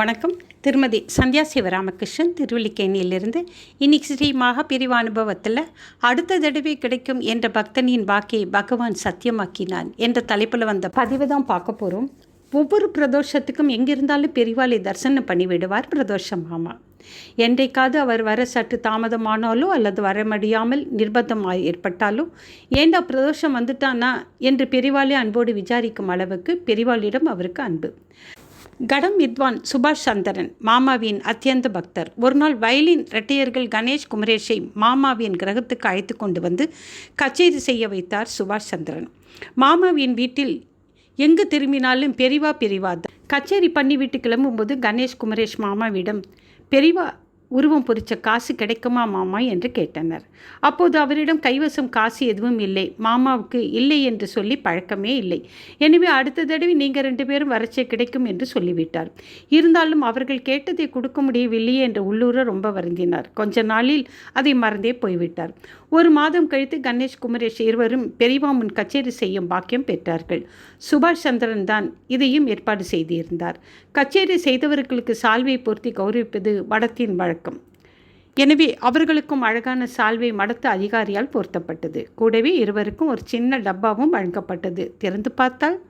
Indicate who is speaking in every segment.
Speaker 1: வணக்கம். திருமதி சந்தியா சிவராமகிருஷ்ணன் திருவல்லிக்கேணியிலிருந்து இன்னைக்கு ஸ்ரீ மகாபிரிவு அனுபவத்தில் அடுத்த தடவை கிடைக்கும் என்ற பக்தனின் வாக்கை பகவான் சத்தியமாக்கினான் என்ற தலைப்பில் வந்த பதிவு தான் பார்க்க போகிறோம் ஒவ்வொரு பிரதோஷத்துக்கும் எங்கிருந்தாலும் பெரிவாளை தரிசனம் பண்ணி விடுவார் பிரதோஷ மாமா. என்றைக்காவது அவர் வர சற்று தாமதமானாலோ அல்லது வர முடியாமல் நிர்பந்தம் ஏற்பட்டாலோ ஏண்டா பிரதோஷம் வந்துட்டானா என்று பெரிவாளை அன்போடு விசாரிக்கும் அளவுக்கு பெரிவாளிடம் அவருக்கு அன்பு. கடம் வித்வான் சுபாஷ் சந்திரன் மாமாவின் அத்தியந்த பக்தர் ஒரு நாள் வயலின் இரட்டையர்கள் கணேஷ் குமரேஷை மாமாவின் கிரகத்துக்கு அழைத்து கொண்டு வந்து கச்சேரி செய்ய வைத்தார் சுபாஷ் சந்திரன் மாமாவின் வீட்டில் எங்கு திரும்பினாலும் பெரிவா பெரிவா தான். கச்சேரி பண்ணிவிட்டு கிளம்பும்போது கணேஷ் குமரேஷ் மாமாவிடம் பெரிவா உருவம் பொறிச்ச காசு கிடைக்குமா மாமா? என்று கேட்டனர். அப்போது அவரிடம் கைவசம் காசு எதுவும் இல்லை. மாமாவுக்கு இல்லை என்று சொல்லி பழக்கமே இல்லை. எனவே அடுத்த தடவை நீங்கள் ரெண்டு பேரும் வரச்சே கிடைக்கும் என்று சொல்லிவிட்டார். இருந்தாலும் அவர்கள் கேட்டதை கொடுக்க முடியவில்லையே என்று உள்ளூர ரொம்ப வருந்தினார். கொஞ்ச நாளில் அதை மறந்தே போய்விட்டார். ஒரு மாதம் கழித்து கணேஷ் குமரேஷ் இருவரும் பெரியவா முன் கச்சேரி செய்யும் பாக்கியம் பெற்றார்கள். சுபாஷ் சந்திரன் தான் இதையும் ஏற்பாடு செய்திருந்தார். கச்சேரி செய்தவர்களுக்கு சால்வை பொருத்தி கௌரவிப்பது வடத்தின் வழக்கம். எனவே அவர்களுக்கும் அழகான சால்வை மடத்து அதிகாரியால் பொருத்தப்பட்டது. கூடவே இருவருக்கும் ஒரு சின்ன டப்பாவும் வழங்கப்பட்டது. திறந்து பார்த்தால்?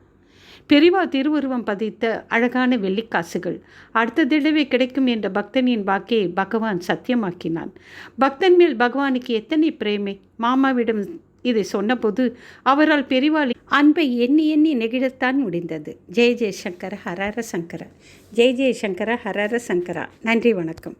Speaker 1: பெரிவா திருவுருவம் பதித்த அழகான வெள்ளிக்காசுகள் அடுத்த தடவை கிடைக்கும் என்ற பக்தனின் வாக்கை பகவான் சத்தியமாக்கினான். பக்தன் மேல் பகவானுக்கு எத்தனை பிரேமை? மாமாவிடம் இதை சொன்னபோது அவரால் பெரிவாளி அன்பை எண்ணி எண்ணி நெகிழத்தான் முடிந்தது. ஜெய ஜெயசங்கர ஹரர சங்கர. ஜெய ஜெயசங்கர ஹரர சங்கரா. நன்றி வணக்கம்.